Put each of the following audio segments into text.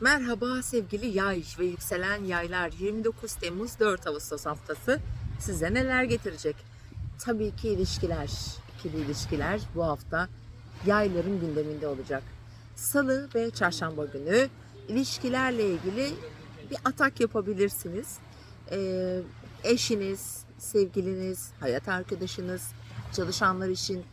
Merhaba sevgili yay ve yükselen yaylar 29 Temmuz 4 Ağustos haftası size neler getirecek? Tabii ki ilişkiler, ikili ilişkiler bu hafta yayların gündeminde olacak. Salı ve çarşamba günü ilişkilerle ilgili bir atak yapabilirsiniz. Ee, eşiniz, sevgiliniz, hayat arkadaşınız, çalışanlar için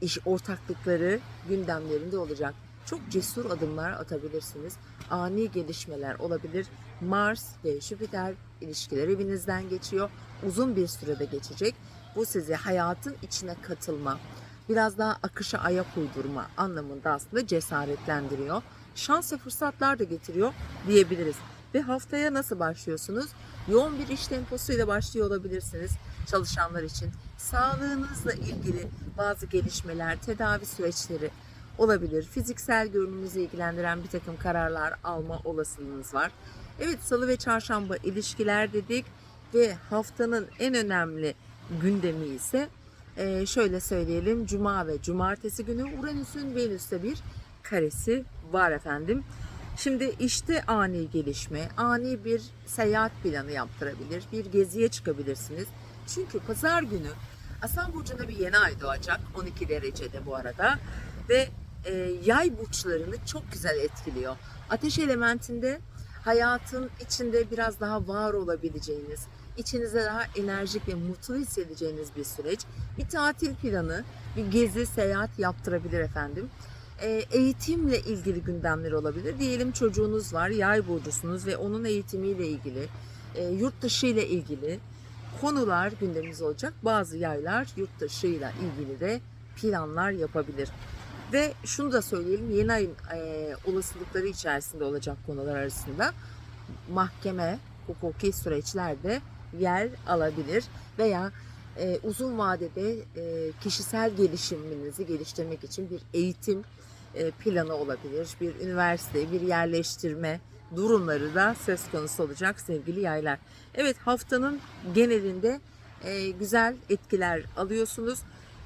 iş ortaklıkları gündemlerinde olacak. Çok cesur adımlar atabilirsiniz. Ani gelişmeler olabilir. Mars ve Jüpiter ilişkiler evinizden geçiyor. Uzun bir sürede geçecek. Bu sizi hayatın içine katılma, biraz daha akışa ayak uydurma anlamında aslında cesaretlendiriyor. Şans ve fırsatlar da getiriyor diyebiliriz. Ve haftaya nasıl başlıyorsunuz? Yoğun bir iş temposuyla başlıyor olabilirsiniz çalışanlar için. Sağlığınızla ilgili bazı gelişmeler, tedavi süreçleri olabilir. Fiziksel görünümünüzü ilgilendiren bir takım kararlar alma olasılığınız var. Evet salı ve çarşamba ilişkiler dedik ve haftanın en önemli gündemi ise e, şöyle söyleyelim cuma ve cumartesi günü Uranüs'ün Venüs'te bir karesi var efendim. Şimdi işte ani gelişme, ani bir seyahat planı yaptırabilir, bir geziye çıkabilirsiniz. Çünkü pazar günü Aslan Burcu'nda bir yeni ay doğacak 12 derecede bu arada ve e, yay burçlarını çok güzel etkiliyor. Ateş elementinde hayatın içinde biraz daha var olabileceğiniz, içinize daha enerjik ve mutlu hissedeceğiniz bir süreç. Bir tatil planı, bir gezi, seyahat yaptırabilir efendim. E, eğitimle ilgili gündemler olabilir. Diyelim çocuğunuz var, yay burcusunuz ve onun eğitimiyle ilgili, e, yurt dışı ile ilgili konular gündemimiz olacak. Bazı yaylar yurt dışıyla ilgili de planlar yapabilir. Ve şunu da söyleyelim yeni ayın e, olasılıkları içerisinde olacak konular arasında mahkeme, hukuki süreçlerde yer alabilir veya e, uzun vadede e, kişisel gelişiminizi geliştirmek için bir eğitim e, planı olabilir. Bir üniversite, bir yerleştirme durumları da söz konusu olacak sevgili yaylar. Evet haftanın genelinde e, güzel etkiler alıyorsunuz.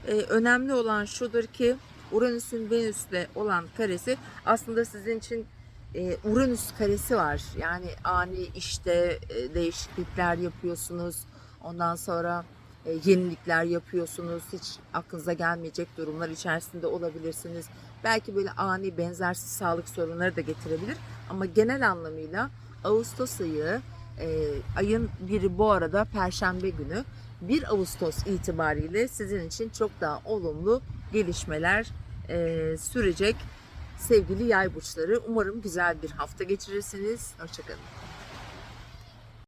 E, önemli olan şudur ki Uranüs'ün Venüs'le olan karesi aslında sizin için e, Uranüs karesi var. Yani ani işte e, değişiklikler yapıyorsunuz. Ondan sonra e, yenilikler yapıyorsunuz. Hiç aklınıza gelmeyecek durumlar içerisinde olabilirsiniz. Belki böyle ani benzersiz sağlık sorunları da getirebilir. Ama genel anlamıyla Ağustos ayı e, ayın biri bu arada Perşembe günü 1 Ağustos itibariyle sizin için çok daha olumlu gelişmeler e, sürecek sevgili yay burçları. Umarım güzel bir hafta geçirirsiniz. Hoşçakalın.